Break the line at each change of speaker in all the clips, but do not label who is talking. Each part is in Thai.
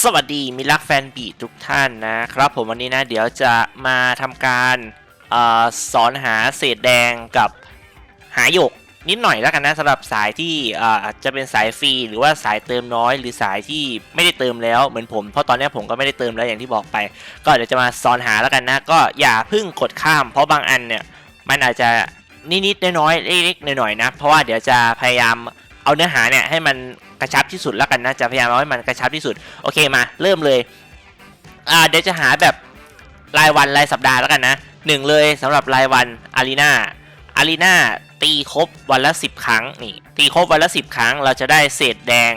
สวัสดีมิลักแฟนบีทุกท่านนะครับ ผมวันนี้นะเดี๋ยวจะมาทำการอสอนหาเศษแดงกับหาหยกนิดหน่อยแล้วกันนะสำหรับสายที่อาจจะเป็นสายฟรีหรือว่าสายเติมน้อย หรือสายที่ไม่ได้เติมแล้วเหมือนผมเพราะตอนนี้ผมก็ไม่ได้เติมแล้วอย่างที่บอกไป ก็เดี๋ยวจะมาสอนหาแล้วกันนะ ก็อย่าพึ่งกดข้าม เพราะบางอันเนี่ยมันอาจจะนิดๆน้อยๆเล็กๆหน่อยๆนะเพราะว่าเดี๋ยวจะพยายามเอาเนื้อหาเนี่ยให้มัน กระชับที่สุดแล้วกันนะจะพยายามเอาให้มันกระชับที่สุดโอเคมาเริ่มเลยอ่าเดี๋ยวจะหาแบบรายวันรายสัปดาห์แล้วกันนะหนึ่งเลยสำหรับรายวันอารีนาอารีนาตีครบวันละ 10 ครั้งนี่ตีครบวันละ 10 ครั้ง เราจะได้เศษแดง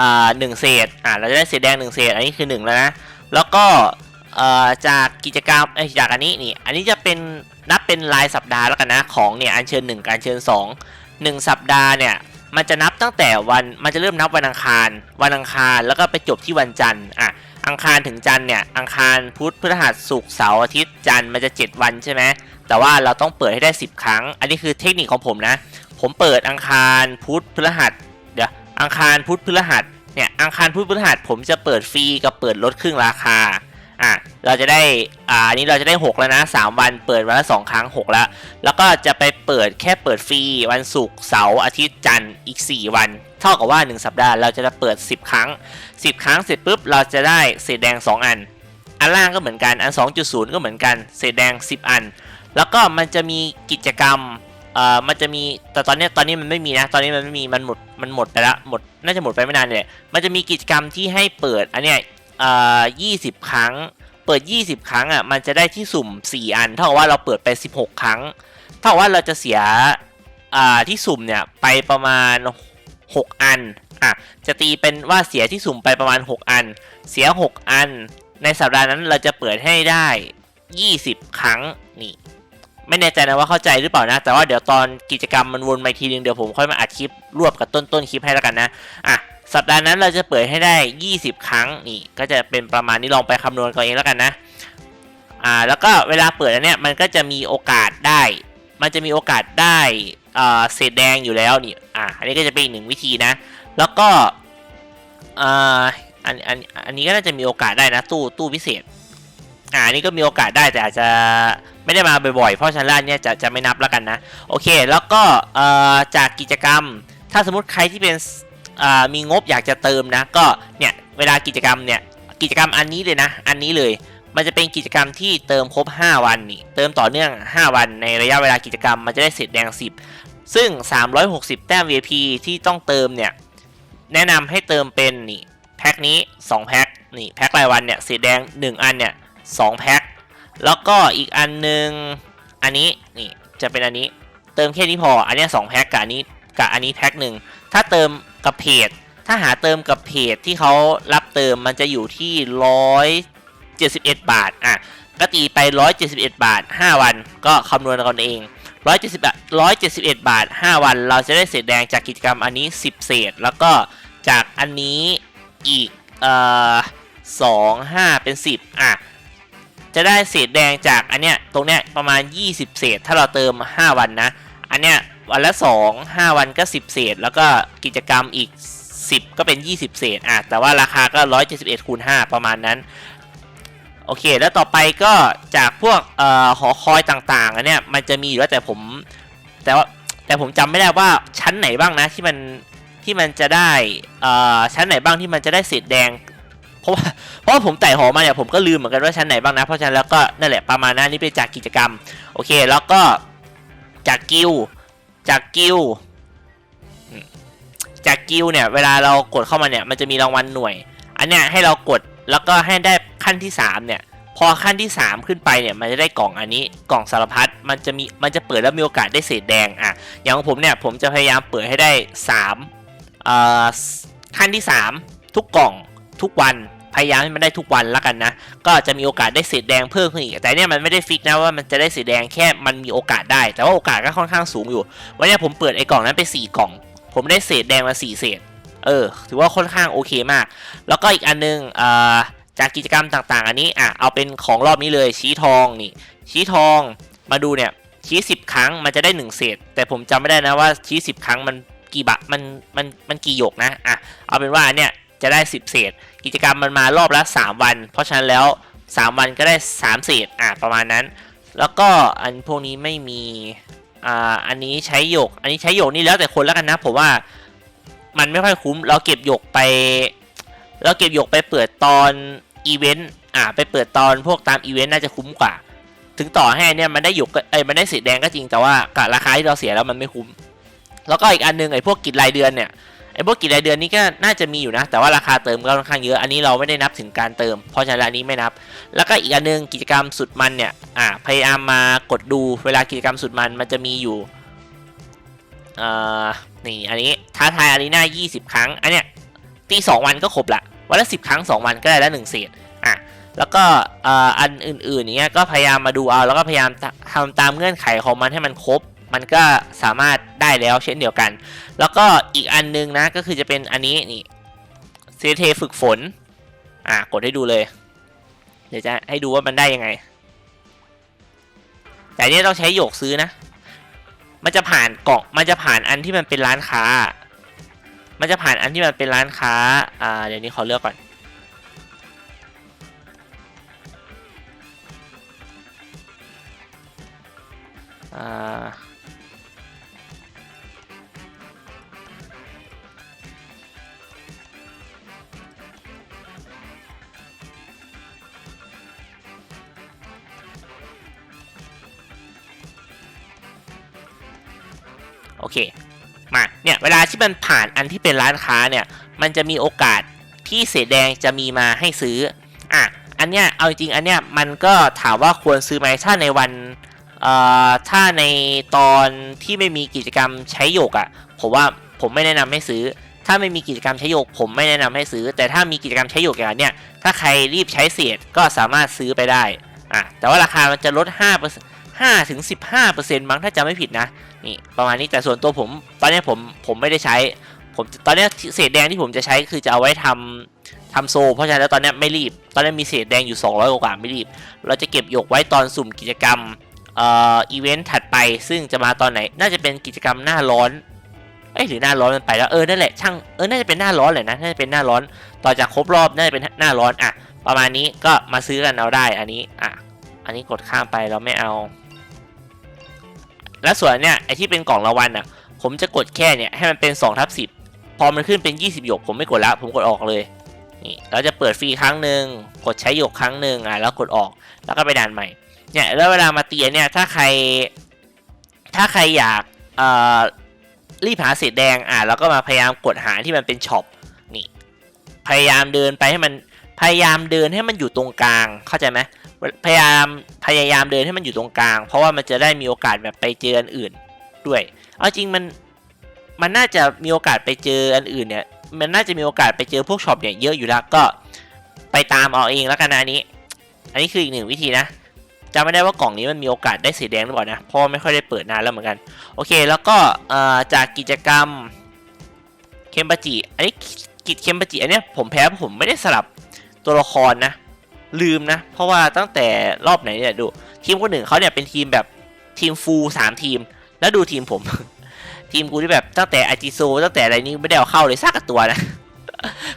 อ่าหนึ่งเศษอ่าเราจะได้เศษแดงหนึ่งเศษ อันนี้คือหนึ่งแล้วนะ แล้วก็เอ่อจากกิจกรรมเอ้จากอันนี้นี่อันนี้จะเป็นนับเป็นรายสัปดาห์แล้วกันนะของเนี่ยอัญเชิญ1กับอัญเชิญ2 1 สัปดาห์เนี่ย มันจะนับตั้งแต่วันมันจะเริ่มนับวันอังคาร วันอังคารแล้วก็ไปจบที่วันจันทร์อะอังคารถึงจันทร์เนี่ยอังคารพุธพฤหัสศุกร์เสาร์อาทิตย์จันทร์มันจะ 7 วันใช่ไหมแต่ว่าเราต้องเปิดให้ได้ 10 ครั้ง อันนี้คือเทคนิคของผมนะ ผมเปิดอังคารพุธพฤหัสเดี๋ยวอังคารพุธพฤหัสเนี่ยอังคารพุธพฤหัสผมจะเปิดฟรีกับเปิดลดครึ่งราคา อะเราจะได้อ่าอันนี้เราจะได้ 6 แล้วนะ 3 วันเปิดวันละ2ครั้ง 6 แล้ว แล้วก็จะไปเปิดแค่เปิดฟรีวันศุกร์เสาร์อาทิตย์จันทร์อีก 4 วัน เท่ากับว่า 1 สัปดาห์เราจะเปิด 10 ครั้ง 10 ครั้งเสร็จปุ๊บเราจะได้เศษแดง 2 อัน อันล่างก็เหมือนกันอัน 2.0 ก็เหมือนกันเศษแดง 10 อัน แล้วก็มันจะมีกิจกรรมเอ่อมันจะมีแต่ตอนนี้ตอนนี้มันไม่มีนะตอนนี้มันไม่มีมันหมดมันหมดไปละหมดน่าจะหมดไปไม่นานเลยมันจะมีกิจกรรมที่ให้เปิดอันเนี้ย อ่อ20ครั้ง เปิด 20 ครั้งอะมันจะได้ที่สุ่ม 4 อัน เท่ากับว่าเราเปิดไป 16 ครั้ง เท่ากับว่าเราจะเสียอ่าที่สุ่มเนี่ยไปประมาณ 6 อันอะจะตีเป็นว่าเสียที่สุ่มไปประมาณ 6 อัน เสีย 6 อัน ในสัปดาห์นั้นเราจะเปิดให้ได้ 20 ครั้งนี่ไม่แน่ใจนะว่าเข้าใจหรือเปล่านะ แต่ว่าเดี๋ยวตอนกิจกรรมมันวนมาอีกทีนึงเดี๋ยวผมค่อยมาอัดคลิปรวบกับต้นต้นคลิปให้แล้วกันนะ อะ สัปดาห์นั้นเราจะเปิดให้ได้ 20 ครั้งนี่ก็จะเป็นประมาณนี้ลองไปคำนวณกันเองแล้วกันนะอ่าแล้วก็เวลาเปิดอันเนี้ยมันก็จะมีโอกาสได้ มันจะมีโอกาสได้อ่าเศษแดงอยู่แล้วนี่อ่าอันนี้ก็จะเป็นอีกหนึ่งวิธีนะ แล้วก็อ่าอันอันอันนี้ก็น่าจะมีโอกาสได้นะตู้ตู้พิเศษอ่าอันนี้ก็มีโอกาสได้แต่อาจจะไม่ได้มาบ่อยๆ เพราะชั้นล่างเนี่ยจะจะไม่นับแล้วกันนะ โอเค แล้วก็อ่อจากกิจกรรม ถ้าสมมติใครที่เป็น มีงบอยากจะเติมนะ ก็เนี่ยเวลากิจกรรมเนี่ยกิจกรรมอันนี้เลยนะ อันนี้เลย มันจะเป็นกิจกรรมที่เติมครบ 5 วันนี่เติมต่อเนื่อง 5 วันในระยะเวลากิจกรรมมันจะได้เศษแดง 10 ซึ่ง 360 แต้ม VIP ที่ต้องเติมเนี่ยแนะนำให้เติมเป็นนี่แพ็คนี้ 2 แพ็คนี่แพ็ครายวันเนี่ยเศษแดง 1 อันเนี่ย2แพ็คแล้วก็อีกอันหนึงอันนี้นี่จะเป็นอันนี้เติมแค่นี้พอ อันนี้ยสองแพ็คกับอันนี้กับอันนี้แพ็คหนึ่งถ้าเติม กับเพจ ถ้าหาเติมกับเพจที่เขารับเติมมันจะอยู่ที่ร้อยเจ็ดสิบเอ็ดบาทอะก็ตีไปร้อยเจ็ดสิบเอ็ดบาทห้าวัน ก็คำนวณกันเองร้อยเจ็ดสิบร้อยเจ็ดสิบเอ็ดบาทห้าวัน เราจะได้เศษแดงจากกิจกรรมอันนี้สิบเศษ แล้วก็จากอันนี้อีกเอ่อสองห้าเป็นสิบอะจะได้เศษแดงจากอันเนี้ยตรงเนี้ยประมาณ 20 เศษ ถ้าเราเติม 5 วันนะ อันเนี้ย วันละ 2 5 วันก็ 10 เศษ แล้วก็กิจกรรมอีก 10 ก็เป็น 20 เศษอะแต่ว่าราคาก็ 171คูณ5ประมาณนั้น โอเค แล้วต่อไปก็จากพวกออหอคอยต่างๆอันเนี้ยมันจะมีอยู่แล้วแต่ผมแต่ว่าแต่ผมจำไม่ได้ว่าชั้นไหนบ้างนะที่มันที่มันจะได้อ่อชั้นไหนบ้างที่มันจะได้เศษแดงเพราะว่าเพราะผมไต่หอมาเนี่ยผมก็ลืมเหมือนกันว่าชั้นไหนบ้างนะ เพราะฉะนั้นแล้วก็นั่นแหละประมาณนั้นนี่เป็นจากกิจกรรม โอเค แล้วก็จากกิล จากกิลจากกิลเนี่ย เวลาเรากดเข้ามาเนี่ย มันจะมีรางวัลหน่วย อันเนี้ยให้เรากดแล้วก็ให้ได้ขั้นที่ 3 เนี่ย พอขั้นที่ 3 ขึ้นไปเนี่ย มันจะได้กล่องอันนี้กล่องสารพัดมันจะมีมันจะเปิดแล้วมีโอกาสได้เศษแดงอะอย่างของผมเนี่ยผมจะพยายามเปิดให้ได้3เอ่อขั้นที่ 3 ทุกกล่องทุกวัน พยายามให้มันได้ทุกวันแล้วกันนะ ก็จะมีโอกาสได้เศษแดงเพิ่มขึ้นอีก แต่เนี่ยมันไม่ได้ฟิกนะว่ามันจะได้เศษแดงแค่มันมีโอกาสได้ แต่ว่าโอกาสก็ค่อนข้างสูงอยู่ วันนี้ผมเปิดไอ้กล่องนั้นไป 4 กล่อง ผมได้เศษแดงมา4เศษ เออ ถือว่าค่อนข้างโอเคมาก แล้วก็อีกอันนึงเอ่อจากกิจกรรมต่างๆ อันนี้อะเอาเป็นของรอบนี้เลยชี้ทองนี่ ชี้ทองมาดูเนี่ยชี้10ครั้งมันจะได้1เศษ แต่ผมจำไม่ได้นะว่าชี้10ครั้งมันกี่บะมันมันมันกี่หยกนะอะเอาเป็นว่าเนี่ย จะได้ 10 เศษ กิจกรรมมันมารอบละ 3 วัน เพราะฉะนั้นแล้ว 3 วันก็ได้ 3 เศษอะประมาณนั้น แล้วก็อันพวกนี้ไม่มีอ่าอันนี้ใช้หยก อันนี้ใช้หยกนี่แล้วแต่คนแล้วกันนะผมว่ามันไม่ค่อยคุ้ม เราเก็บหยกไป เราเก็บหยกไปเปิดตอนอีเวนต์อ่าไปเปิดตอนพวกตามอีเวนต์น่าจะคุ้มกว่า ถึงต่อให้เนี่ยมันได้หยกก็เอ้ยมันได้สีแดงก็จริงแต่ว่ากับราคาที่เราเสียแล้วมันไม่คุ้ม แล้วก็อีกอันหนึงไอ้พวกกิจรายเดือนเนี่ย ไอ้พวกกิจรายเดือนนี่ก็น่าจะมีอยู่นะ แต่ว่าราคาเติมก็ค่อนข้างเยอะ อันนี้เราไม่ได้นับถึงการเติม เพราะฉะนั้นอันนี้ไม่นับ แล้วก็อีกอันหนึงกิจกรรมสุดมันเนี่ย อ่า พยายามมากดดูเวลากิจกรรมสุดมันมันจะมีอยู่ อ่า นี่ อันนี้ท้าทายอารีนา20 ครั้ง อันเนี้ยตีสองวันก็ครบละ วันละ 10 ครั้ง 2 วันก็ได้ละหนึ่งเศษ อะ แล้วก็อ่าอันอื่นๆเนี้ย ก็พยายามมาดูเอา แล้วก็พยายามทำตามเงื่อนไขของมันให้มันครบ มันก็สามารถได้แล้วเช่นเดียวกัน แล้วก็อีกอันนึงนะก็คือจะเป็นอันนี้นี่เซเทฝึกฝน อะกดให้ดูเลย เดี๋ยวจะให้ดูว่ามันได้ยังไง แต่นี้ต้องใช้หยกซื้อนะ มันจะผ่านกล่องมันจะผ่านอันที่มันเป็นร้านค้า มันจะผ่านอันที่มันเป็นร้านค้า อ่า เดี๋ยวนี้ขอเลือกก่อนอ่า เนี่ยเวลาที่มันผ่านอันที่เป็นร้านค้าเนี่ยมันจะมีโอกาสที่เศษแดงจะมีมาให้ซื้ออะอันเนี้ยเอาจริงอันเนี้ยมันก็ถามว่าควรซื้อไหมถ้าในวันเอ่อถ้าในตอนที่ไม่มีกิจกรรมใช้หยกอะ่ะผมว่าผมไม่แนะนำให้ซื้อ ถ้าไม่มีกิจกรรมใช้หยก ผมไม่แนะนำให้ซื้อ แต่ถ้ามีกิจกรรมใช้หยกอย่างเนี้ยถ้าใครรีบใช้เศษก็สามารถซื้อไปได้อะแต่ว่าราคามันจะลด5% 5ถึง15%มั้งถ้าจำไม่ผิดนะ นี่ประมาณนี้แต่ส่วนตัวผม ตอนนี้ผมผมไม่ได้ใช้ ผมตอนนี้เศษแดงที่ผมจะใช้คือจะเอาไว้ทำทำโซ เพราะฉะนั้นแล้วตอนนี้ไม่รีบ ตอนนี้มีเศษแดงอยู่ 200 กว่าไม่รีบ เราจะเก็บหยกไว้ตอนสุ่มกิจกรรมเอ่ออีเวนต์ถัดไป ซึ่งจะมาตอนไหน น่าจะเป็นกิจกรรมหน้าร้อนเอ้ยหรือหน้าร้อนมันไปแล้วเออนั่นแหละช่างเออน่าจะเป็นหน้าร้อนเลยนะน่าจะเป็นหน้าร้อนต่อจากครบรอบน่าจะเป็นหน้าร้อนอะประมาณนี้ก็มาซื้อกันเอาได้อันนี้อะอันนี้กดข้ามไปเราไม่เอา และส่วนเนี่ยไอที่เป็นกล่องรางวัลอะ ผมจะกดแค่เนี่ยให้มันเป็น2ทับ10พอมันขึ้นเป็น 20 หยก ผมไม่กดแล้วผมกดออกเลยนี่เราจะเปิดฟรีครั้งหนึ่งกดใช้หยกครั้งหนึ่งอะแล้วกดออกแล้วก็ไปด่านใหม่เนี่ยแล้วเวลามาเตียเนี่ยถ้าใคร ถ้าใครอยากเอ่อรีบหาเศษแดงอะแล้วก็มาพยายามกดหาที่มันเป็นช็อปนี่พยายามเดินไปให้มัน พยายามเดินให้มันอยู่ตรงกลาง เข้าใจไหมพยายามพยายามเดินให้มันอยู่ตรงกลาง เพราะว่ามันจะได้มีโอกาสแบบไปเจออันอื่นด้วย เอาจริงมันมันน่าจะมีโอกาสไปเจออันอื่นเนี่ย มันน่าจะมีโอกาสไปเจอพวกช็อปเนี่ยเยอะอยู่แล้วก็ไปตามเอาเองแล้วกันนะอันนี้ อันนี้คืออีกหนึ่งวิธีนะจำไม่ได้ว่ากล่องนี้มันมีโอกาสได้สีแดงหรือเปล่านะเพราะว่าไม่ค่อยได้เปิดนานแล้วเหมือนกัน โอเค แล้วก็จากกิจกรรมเคมปาจิ อันนี้กิจเคมปาจิอันเนี้ยผมแพ้เพราะผมไม่ได้สลับ ตัวละครนะ ลืมนะ เพราะว่าตั้งแต่รอบไหนเนี่ยดู ทีมคนหนึ่งเขาเนี่ยเป็นทีมแบบทีมฟูลสามทีม แล้วดูทีมผม ทีมกูที่แบบตั้งแต่อจิโซตั้งแต่อะไรนี้ไม่ได้เอาเข้าเลยสักตัวนะ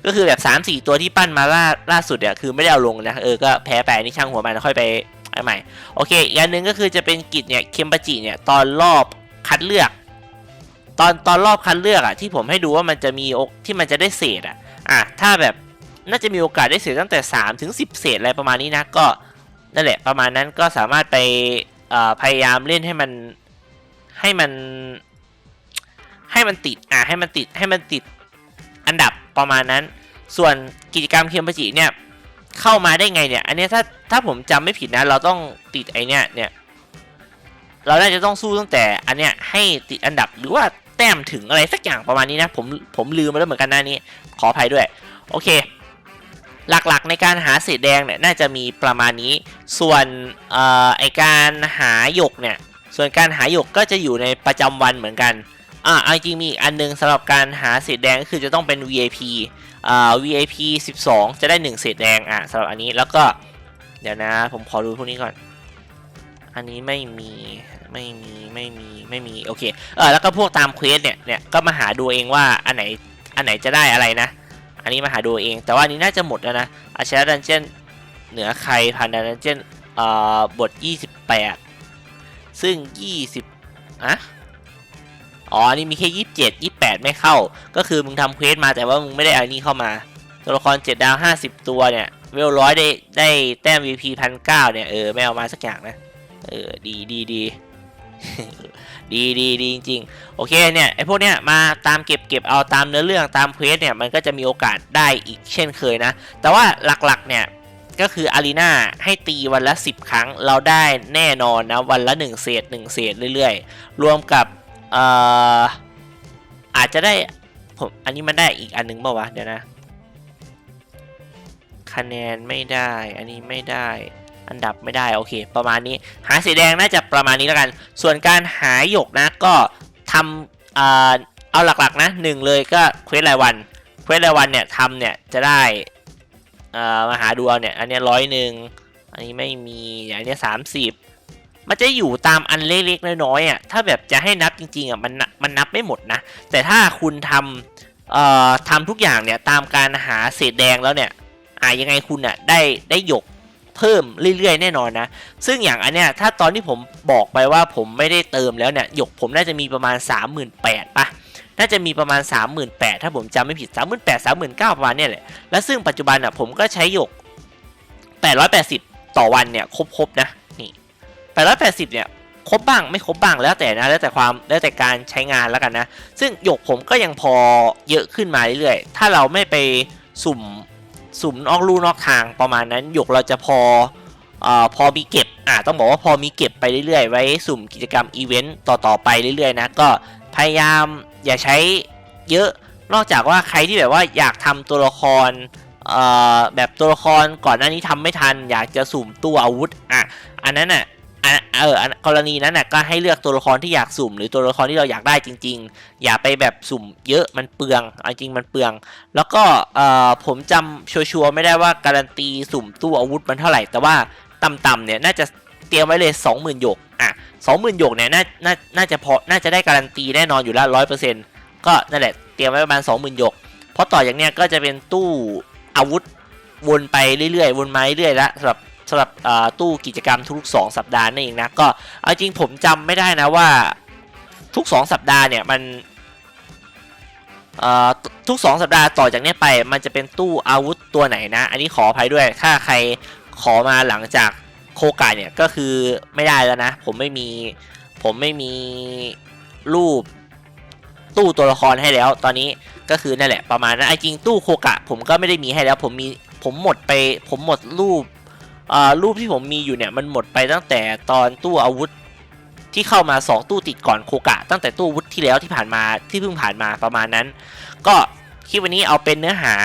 ก็คือแบบ3ามสี่ตัวที่ปั้นมาล่าล่าสุดเนี่ยคือไม่ได้เอาลงนะเออก็แพ้ไปนี่ช่างหัวมันค่อยไปใหม่โอเคอีกอันหนึ่งก็คือจะเป็นกิจเนี่ยเคมปาจิเนี่ยตอนรอบคัดเลือก ตอนตอนรอบคัดเลือกอะที่ผมให้ดูว่ามันจะมีอกที่มันจะได้เศษอะอะถ้าแบบ น่าจะมีโอกาสได้เศษตั้งแต่ 3 ถึง 10 เศษอะไรประมาณนี้นะ ก็นั่นแหละประมาณนั้นก็สามารถไปพยายามเล่นให้มันให้มัน ให้มันติดอะให้มันติดให้มันติดอันดับประมาณนั้น ส่วนกิจกรรมเคียมปจิเนี่ยเข้ามาได้ไงเนี่ย อันนี้ถ้าถ้าผมจำไม่ผิดนะ เราต้องติดไอเนี้ยเนี่ยเราน่าจะต้องสู้ตั้งแต่อันเนี้ยให้ติดอันดับหรือว่าแต้มถึงอะไรสักอย่างประมาณนี้นะ ผมผมลืมมาแล้วเหมือนกันหน้านี้ ขออภัยด้วย โอเค หลักๆในการหาเศษแดงเนี่ยน่าจะมีประมาณนี้ ส่วนออไอการหาหยกเนี่ย ส่วนการหาหยกก็จะอยู่ในประจำวันเหมือนกัน อ่าจริงมีอีกอันนึงสำหรับการหาเศษแดงก็คือจะต้องเป็น VIP อ่า VIP 12 จะได้1เศษแดงอะสำหรับอันนี้แล้วก็ เดี๋ยวนะ ผมขอดูพวกนี้ก่อน อันนี้ไม่มีไม่มีไม่มีไม่มีโอเคเออแล้วก็พวกตามเควสเนี่ยเนี่ยก็มาหาดูเองว่าอันไหนอันไหนจะได้อะไรนะ อันนี้มาหาดูเอง แต่ว่านี้น่าจะหมดแล้วนะอาชญาดันเจียนเหนือใครผ่านดันเจียนเอ่อบท 28 ซึ่ง 20อะอ๋อนนี้มีแค่ 27 28 ไม่เข้า ก็คือมึงทำเควสมาแต่ว่ามึงไม่ได้อันนี้เข้ามา ตัวละคร 7 ดาว 50 ตัวเนี่ย เวลร้อยได้ได้แต้ม VP พันเก้าเนี่ย เออ ไม่เอามาสักอย่างนะ เออ ดีดีดี ดีดีดีจริงๆ โอเคเนี่ยไอพวกเนี้ยมาตามเก็บเก็บเอาตามเนื้อเรื่องตามเควสเนี่ยมันก็จะมีโอกาสได้อีกเช่นเคยนะ แต่ว่าหลักๆเนี่ยก็คืออารีนาให้ตีวันละ 10 ครั้งเราได้แน่นอนนะ วันละ 1 เศษ 1 เศษเรื่อยๆ รวมกับเอ่ออาจจะได้ผมอันนี้มันได้อีกอันนึงเปล่าวะเดี๋ยวนะคะแนนไม่ได้อันนี้ไม่ได้ อันดับไม่ได้โอเค ประมาณนี้หาสีแดงน่าจะประมาณนี้แล้วกัน ส่วนการหาหยกนะก็ทำเอ่อเอาหลักๆนะหนึ่งเลยก็เควสรายวันเควสรายวันเนี่ยทำเนี่ยจะได้เอ่อมาหาดูเอาเนี่ยอันนี้ร้อยหนึ่งอันนี้ไม่มีอย่างนี้สามสิบมันจะอยู่ตามอันเล็กๆน้อยๆอะถ้าแบบจะให้นับจริงๆอะมันมันนับไม่หมดนะ แต่ถ้าคุณทำเอ่อทำทุกอย่างเนี่ยตามการหาเศษแดงแล้วเนี่ยอ่ายังไงคุณอะได้ได้หยก เพิ่มเรื่อยๆ แน่นอนนะ ซึ่งอย่างอันเนี้ยถ้าตอนที่ผมบอกไปว่าผมไม่ได้เติมแล้วเนี่ยหยกผมน่าจะมีประมาณ 38,000ป่ะน่าจะมีประมาณ 38,000ถ้าผมจำไม่ผิด 38,000 39,000ประมาณเนี่ยแหละแล้วซึ่งปัจจุบันอะผมก็ใช้หยก 880 ต่อวันเนี่ยครบๆนะนี่880เนี่ยครบบ้างไม่ครบบ้างแล้วแต่นะแล้วแต่ความแล้วแต่การใช้งานแล้วกันนะ ซึ่งหยกผมก็ยังพอเยอะขึ้นมาเรื่อยๆ ถ้าเราไม่ไปสุ่ม สุ่มนอกลู่นอกทางประมาณนั้นหยกเราจะพออพอมีเก็บอ่าต้องบอกว่าพอมีเก็บไปเรื่อยๆ ไว้สุ่มกิจกรรมอีเวนต์ต่อๆไปเรื่อยๆนะก็พยายามอย่าใช้เยอะนอกจากว่าใครที่แบบว่าอยากทำตัวละครแบบตัวละครก่อนหน้านี้ทำไม่ทัน อยากจะสุ่มตัวอาวุธอะอันนั้นอะ เออกรณีนั้นน่ะก็ให้เลือกตัวละครที่อยากสุ่ม หรือตัวละครที่เราอยากได้จริง ๆ อย่าไปแบบสุ่มเยอะมันเปลืองเอาจริงมันเปลือง แล้วก็เออผมจำชัวร์ไม่ได้ว่าการันตีสุ่มตู้อาวุธมันเท่าไหร่ แต่ว่าต่ำๆเนี่ยน่าจะเตรียมไว้เลย 20,000หยกอะ20,000หยกเนี่ยน่าน่าน่าจะพอน่าจะได้การันตีแน่นอนอยู่แล้วร้อยเปอร์เซ็นต์ก็นั่นแหละเตรียมไว้ประมาณ20,000หยกเพราะต่อจากเนี้ยก็จะเป็นตู้อาวุธวนไปเรื่อยๆ วนมาเรื่อยๆแล้วสำหรับ สำหรับตู้กิจกรรมทุกๆ2สัปดาห์นั่นเองนะก็เอาจริงผมจำไม่ได้นะว่าทุก 2 สัปดาห์เนี่ยมันทุก 2 สัปดาห์ต่อจากนี้ไป มันจะเป็นตู้อาวุธตัวไหนนะ อันนี้ขออภัยด้วยถ้าใครขอมาหลังจากโคกาเนี่ยก็คือไม่ได้แล้วนะ ผมไม่มีผมไม่มีรูปตู้ตัวละครให้แล้ว ตอนนี้ก็คือนั่นแหละประมาณนั้นไอจริงตู้โคกะ ผมก็ไม่ได้มีให้แล้ว ผมมีผมหมดไปผมหมดรูป รูปที่ผมมีอยู่เนี่ยมันหมดไปตั้งแต่ตอนตู้อาวุธที่เข้ามา 2 ตู้ติดก่อนโคกะ ตั้งแต่ตู้อาวุธที่แล้วที่ผ่านมาที่เพิ่งผ่านมาประมาณนั้น ก็คลิปวันนี้เอาเป็นเนื้อหา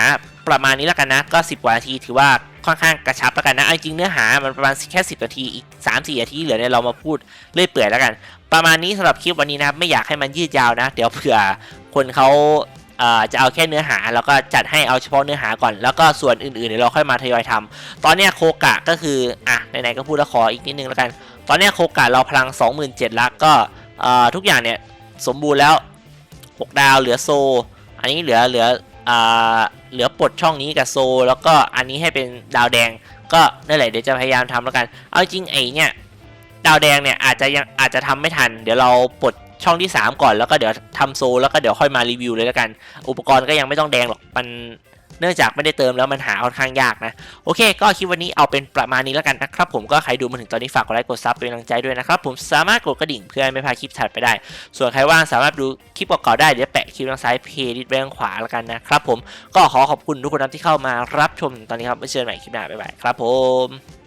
ประมาณนี้แล้วกันนะ ก็ 10กว่านาทีถือว่าค่อนข้างกระชับแล้วกันนะเอาจริงเนื้อหามันประมาณแค่10นาทีอีก3-4นาทีเหลือเนี่ยเรามาพูดเรื่อยเปื่อยแล้วกัน ประมาณนี้สำหรับคลิปวันนี้นะครับไม่อยากให้มันยืดยาวนะ เดี๋ยวเผื่อคนเขา จะเอาแค่เนื้อหาแล้วก็จัดให้เอาเฉพาะเนื้อหาก่อน แล้วก็ส่วนอื่นๆเดี๋ยวเราค่อยมาทยอยทำตอนนี้โคกะก็คืออะไหนๆก็พูดแล้วขออีกนิดนึงแล้วกัน ตอนนี้โคกะเราพลัง 27,000ล้วก็ทุกอย่างเนี่ยสมบูรณ์แล้ว 6 ดาวเหลือโซ อันนี้เหลือเหลืออเหลือปลดช่องนี้กับโซ แล้วก็อันนี้ให้เป็นดาวแดง ก็นั่นแหละเดี๋ยวจะพยายามทำแล้วกัน เอาจริงไอ้เนี่ย ดาวแดงเนี่ยอาจจะยังอาจจะทำไม่ทัน เดี๋ยวเราปลดช่องที่ 3 ก่อนแล้วก็เดี๋ยวทำโซแล้วก็เดี๋ยวค่อยมารีวิวเลยแล้วกัน อุปกรณ์ก็ยังไม่ต้องแดงหรอกมันเนื่องจากไม่ได้เติมแล้วมันหาค่อนข้างยากนะ โอเค ก็คลิปวันนี้เอาเป็นประมาณนี้แล้วกันนะครับ ผมก็ใครดูมาถึงตอนนี้ฝากกดไลค์กดซับเป็นกำลังใจด้วยนะครับ ผมสามารถกดกระดิ่งเพื่อไม่พลาดคลิปถัดไปได้ ส่วนใครว่างสามารถดูคลิปเก่าๆได้เดี๋ยวแปะคลิปทางซ้ายเพจดิสไว้ทางขวาแล้วกันนะครับผมก็ขอขอบคุณทุกคนที่เข้ามารับชมตอนนี้ครับไว้เจอกันใหม่คลิปหน้าบ๊ายบายครับผม